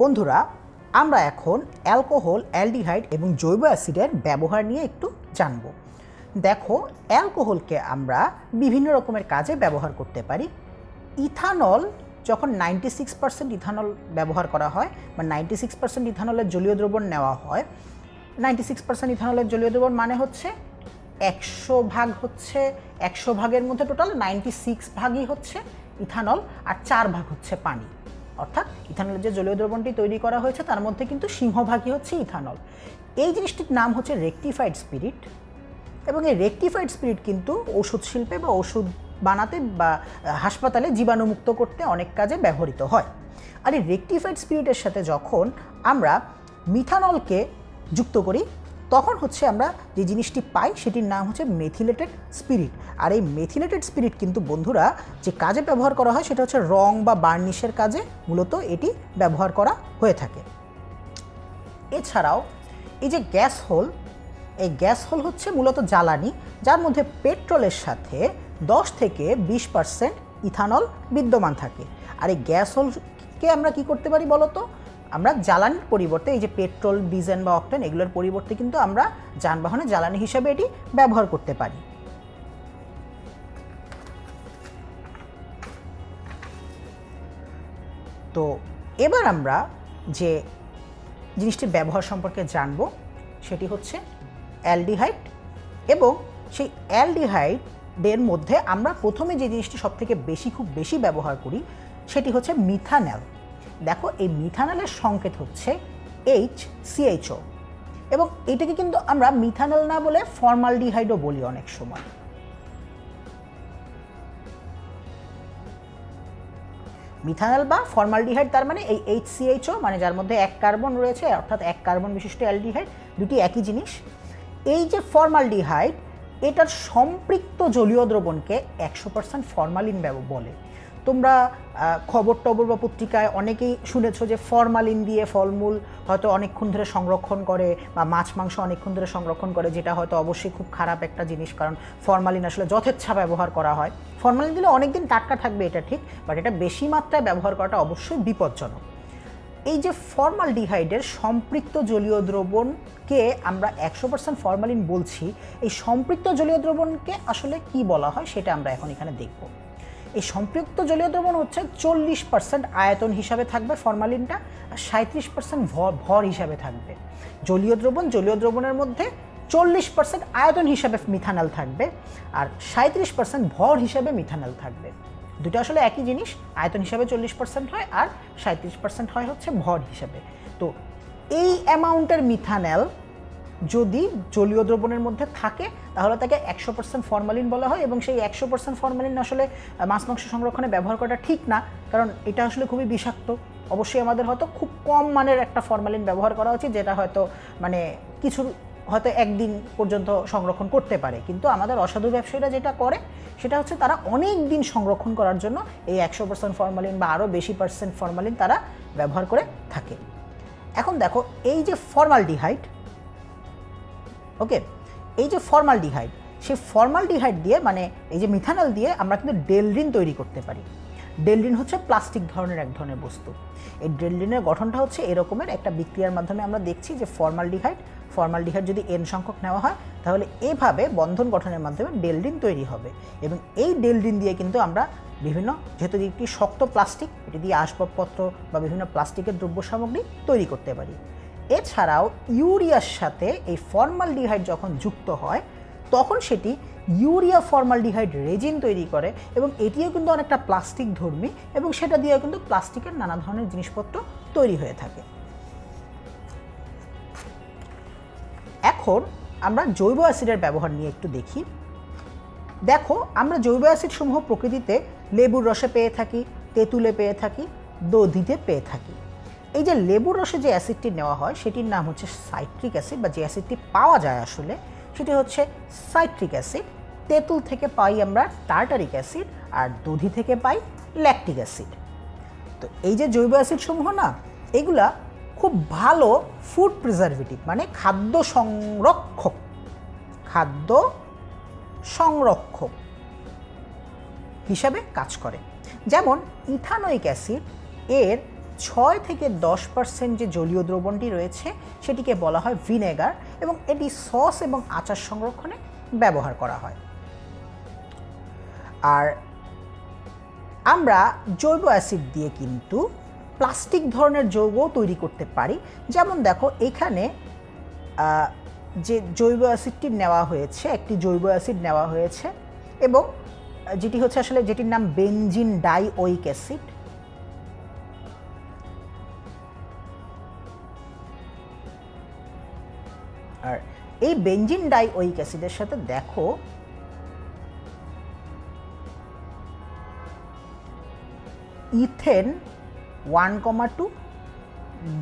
বন্ধুরা, আমরা এখন অ্যালকোহল, অ্যালডিহাইড এবং জৈব অ্যাসিডের ব্যবহার নিয়ে একটু জানব। দেখো, অ্যালকোহলকে আমরা বিভিন্ন রকমের কাজে ব্যবহার করতে পারি। ইথানল, যখন নাইনটি সিক্স পার্সেন্ট ইথানল ব্যবহার করা হয় বা নাইনটি সিক্স পার্সেন্ট ইথানলের জলীয় দ্রবণ নেওয়া হয়, নাইনটি সিক্স পার্সেন্ট ইথানলের জলীয় দ্রবণ মানে হচ্ছে একশো ভাগ হচ্ছে, একশো ভাগের মধ্যে টোটাল নাইনটি সিক্স ভাগই হচ্ছে ইথানল আর চার ভাগ হচ্ছে পানি। অর্থাৎ ইথানলের যে জলীয় দ্রবণটি তৈরি করা হয়েছে, তার মধ্যে কিন্তু সিংহভাগই হচ্ছে ইথানল। এই জিনিসটির নাম হচ্ছে রেকটিফাইড স্পিরিট এবং এই রেকটিফাইড স্পিরিট কিন্তু ওষুধ শিল্পে বা ওষুধ বানাতে বা হাসপাতালে জীবাণুমুক্ত করতে অনেক কাজে ব্যবহৃত হয়। আর এই রেকটিফাইড স্পিরিটের সাথে যখন আমরা মিথানলকে যুক্ত করি তখন হচ্ছে আমরা যে জিনিসটি পাই সেটির নাম হচ্ছে মেথিলেটেড স্পিরিট আর এই মেথিলেটেড স্পিরিট কিন্তু বন্ধুরা যে কাজে ব্যবহার করা হয় সেটা হচ্ছে রং বা বার্নিশের কাজে মূলত এটি ব্যবহার করা হয়ে থাকে। এছাড়াও এই যে গ্যাস হোল, এই গ্যাস হোল হচ্ছে মূলত জ্বালানি, যার মধ্যে পেট্রোলের সাথে দশ থেকে বিশ পার্সেন্ট ইথানল বিদ্যমান থাকে। আর এই গ্যাস হোলকে আমরা কি করতে পারি বলতো? আমরা জ্বালানির পরিবর্তে এই যে পেট্রোল, ডিজেল বা অকটেন এগুলোর পরিবর্তে কিন্তু আমরা যানবাহনে জ্বালানি হিসাবে এটি ব্যবহার করতে পারি। তো এবার আমরা যে জিনিসটির ব্যবহার সম্পর্কে জানব, সেটি হচ্ছে অ্যালডিহাইড এবং সেই অ্যালডিহাইডের মধ্যে আমরা প্রথমে যে জিনিসটি সবথেকে বেশি, খুব বেশি ব্যবহার করি, সেটি হচ্ছে মিথানেল। দেখো, এই মিথানেলের সংকেত হচ্ছে এইচ সিএইচও এবং এটাকে কিন্তু আমরা মিথানেল না বলে ফর্মালডিহাইডও বলি অনেক সময়। মিথানেল বা ফর্মালডিহাইড তার মানে এই এইচ সিএইচও মানে যার মধ্যে এক কার্বন রয়েছে, অর্থাৎ এক কার্বন বিশিষ্ট অ্যালডিহাইড, দুটি একই জিনিস। এই যে ফর্মালডিহাইড, এটার সম্পৃক্ত জলীয় দ্রবণকে একশো পার্সেন্ট ফর্মালিন বলে। তোমরা খবর টবর বা পত্রিকায় অনেকেই শুনেছো যে ফরমালিন দিয়ে ফলমূল হয়তো অনেকক্ষণ ধরে সংরক্ষণ করে বা মাছ, মাংস অনেকক্ষণ ধরে সংরক্ষণ করে, যেটা হয়তো অবশ্যই খুব খারাপ একটা জিনিস, কারণ ফরমালিন আসলে যথেচ্ছা ব্যবহার করা হয়। ফরমালিন দিলে অনেকদিন টাটকা থাকবে, এটা ঠিক, বাট এটা বেশি মাত্রায় ব্যবহার করাটা অবশ্যই বিপজ্জনক। এই যে ফর্মাল ডিহাইডের সম্পৃক্ত জলীয় দ্রবণকে আমরা একশো পার্সেন্ট ফরমালিন বলছি, এই সম্পৃক্ত জলীয় দ্রবণকে আসলে কি বলা হয় সেটা আমরা এখন এখানে দেখব। এই সম্পৃক্ত জলীয় দ্রবণ হচ্ছে চল্লিশ পার্সেন্ট আয়তন হিসাবে থাকবে ফরমালিনটা আর সাঁত্রিশ পার্সেন্ট ভর ভর হিসাবে থাকবে। জলীয় দ্রবণ, জলীয় দ্রবণের মধ্যে চল্লিশ পার্সেন্ট আয়তন হিসাবে মিথানল থাকবে আর সাঁত্রিশ পার্সেন্ট ভর হিসাবে মিথানল থাকবে। দুটো আসলে একই জিনিস, আয়তন হিসাবে চল্লিশ পার্সেন্ট হয় আর সাঁত্রিশ পার্সেন্ট হয় হচ্ছে ভর হিসাবে। তো এই অ্যামাউন্টের মিথানেল যদি জলীয় দ্রবণের মধ্যে থাকে, তাহলে তাকে একশো পার্সেন্ট ফরমালিন বলা হয় এবং সেই একশো পার্সেন্ট ফরমালিন আসলে মাছ মাংস সংরক্ষণে ব্যবহার করাটা ঠিক না। কারণ এটা আসলে খুবই বিষাক্ত। অবশ্যই আমাদের হয়তো খুব কম মানের একটা ফরমালিন ব্যবহার করা উচিত, যেটা হয়তো মানে কিছু হয়তো একদিন পর্যন্ত সংরক্ষণ করতে পারে। কিন্তু আমাদের অসাধু ব্যবসায়ীরা যেটা করে, সেটা হচ্ছে তারা অনেক দিন সংরক্ষণ করার জন্য এই একশো পার্সেন্ট ফরমালিন বা আরও বেশি পার্সেন্ট ফরমালিন তারা ব্যবহার করে থাকে। এখন দেখো, এই যে ফর্মালডিহাইড ওকে এই যে ফর্মালডিহাইড সেই ফর্মালডিহাইড দিয়ে মানে এই যে মিথানল দিয়ে আমরা কিন্তু ডেলরিন তৈরি করতে পারি। ডেলরিন হচ্ছে প্লাস্টিক ধরনের এক ধরনের বস্তু। এই ডেলরিনের গঠনটা হচ্ছে এরকমের একটা বিক্রিয়ার মাধ্যমে আমরা দেখছি যে ফর্মালডিহাইড ফর্মালডিহাইড যদি এন সংখ্যক নেওয়া হয়, তাহলে এভাবে বন্ধন গঠনের মাধ্যমে ডেলরিন তৈরি হবে। এবং এই ডেলরিন দিয়ে কিন্তু আমরা বিভিন্ন, যেহেতু একটি শক্ত প্লাস্টিক এটি দিয়ে আসবাবপত্র বা বিভিন্ন প্লাস্টিকের দ্রব্য সামগ্রী তৈরি করতে পারি। এছাড়াও ইউরিয়ার সাথে এই ফর্মালডিহাইড যখন যুক্ত হয়, তখন সেটি ইউরিয়া ফর্মালডিহাইড রেজিন তৈরি করে এবং এটিও কিন্তু অনেকটা প্লাস্টিক ধর্মী এবং সেটা দিয়েও কিন্তু প্লাস্টিকের নানা ধরনের জিনিসপত্র তৈরি হয়ে থাকে। এখন আমরা জৈব অ্যাসিডের ব্যবহার নিয়ে একটু দেখি। দেখো, আমরা জৈব অ্যাসিড সমূহ প্রকৃতিতে লেবুর রসে পেয়ে থাকি, তেঁতুলে পেয়ে থাকি, দধিতে পেয়ে থাকি। এই যে লেবুর রসে যে অ্যাসিডটি নেওয়া হয়, সেটির নাম হচ্ছে সাইট্রিক অ্যাসিড বা যে অ্যাসিডটি পাওয়া যায় আসলে, সেটি হচ্ছে সাইট্রিক অ্যাসিড। তেঁতুল থেকে পাই আমরা টার্টারিক অ্যাসিড আর দধি থেকে পাই ল্যাকটিক অ্যাসিড। তো এই যে জৈব অ্যাসিড সমূহ না, এগুলা খুব ভালো ফুড প্রিজারভেটিভ মানে খাদ্য সংরক্ষক খাদ্য সংরক্ষক হিসাবে কাজ করে। যেমন ইথানোইক অ্যাসিড, এর ছয় থেকে দশ পার্সেন্ট যে জলীয় দ্রবণটি রয়েছে, সেটিকে বলা হয় ভিনেগার এবং এটি সস এবং আচার সংরক্ষণে ব্যবহার করা হয়। আর আমরা জৈব অ্যাসিড দিয়ে কিন্তু প্লাস্টিক ধরনের যৌগ তৈরি করতে পারি। যেমন দেখো, এখানে যে জৈব অ্যাসিডটি নেওয়া হয়েছে, একটি জৈব অ্যাসিড নেওয়া হয়েছে এবং যেটি হচ্ছে আসলে যেটির নাম বেনজিন ডাই ওইক অ্যাসিড। এই বেঞ্জিন ডাই ওইক অ্যাসিডের সাথে দেখো, ethane one comma two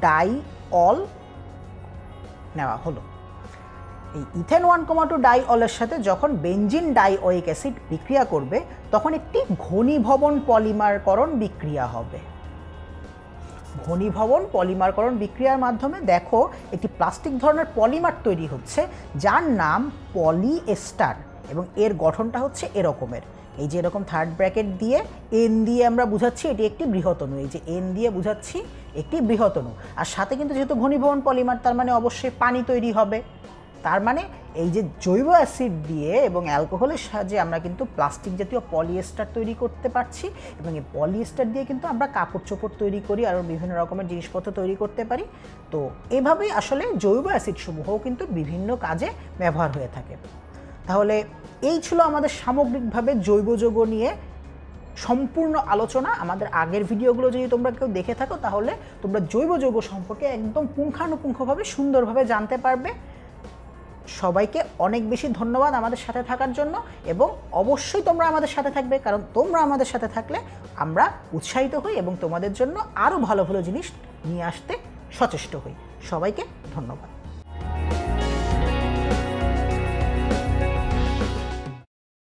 diol নেওয়া হলো। এই ইথেন ওয়ান কমা টু ডাই অলের সাথে যখন বেঞ্জিন ডাই ওইক অ্যাসিড বিক্রিয়া করবে, তখন একটি ঘনীভবন পলিমারকরণ বিক্রিয়া হবে। ঘনীভবন পলিমারকরণ বিক্রিয়ার মাধ্যমে দেখো একটি প্লাস্টিক ধরনের পলিমার তৈরি হচ্ছে, যার নাম পলিএস্টার এবং এর গঠনটা হচ্ছে এরকমের। এই যে এরকম থার্ড ব্র্যাকেট দিয়ে এন দিয়ে আমরা বুঝাচ্ছি, এটি একটি বৃহতনু। এই যে এন দিয়ে বুঝাচ্ছি, একটি বৃহতনু। আর সাথে কিন্তু যেহেতু ঘনীভবন পলিমার, তার মানে অবশ্যই পানি তৈরি হবে। তার মানে এই যে জৈব অ্যাসিড দিয়ে এবং অ্যালকোহলের সাহায্যে আমরা কিন্তু প্লাস্টিক জাতীয় পলিয়েস্টার তৈরি করতে পারছি এবং এই পলিয়েস্টার দিয়ে কিন্তু আমরা কাপড় চোপড় তৈরি করি আরও বিভিন্ন রকমের জিনিসপত্র তৈরি করতে পারি। তো এভাবেই আসলে জৈব অ্যাসিড সমূহও কিন্তু বিভিন্ন কাজে ব্যবহার হয়ে থাকে। তাহলে এই ছিল আমাদের সামগ্রিকভাবে জৈব যৌগ নিয়ে সম্পূর্ণ আলোচনা। আমাদের আগের ভিডিওগুলো যদি তোমরা কেউ দেখে থাকো তাহলে তোমরা জৈব যৌগ সম্পর্কে একদম পুঙ্খানুপুঙ্খভাবে সুন্দরভাবে জানতে পারবে। সবাইকে অনেক বেশি ধন্যবাদ আমাদের সাথে থাকার জন্য এবং অবশ্যই তোমরা আমাদের সাথে থাকবে, কারণ তোমরা আমাদের সাথে থাকলে আমরা উৎসাহিত হই এবং তোমাদের জন্য আরও ভালো ভালো জিনিস নিয়ে আসতে সচেষ্ট হই। সবাইকে ধন্যবাদ।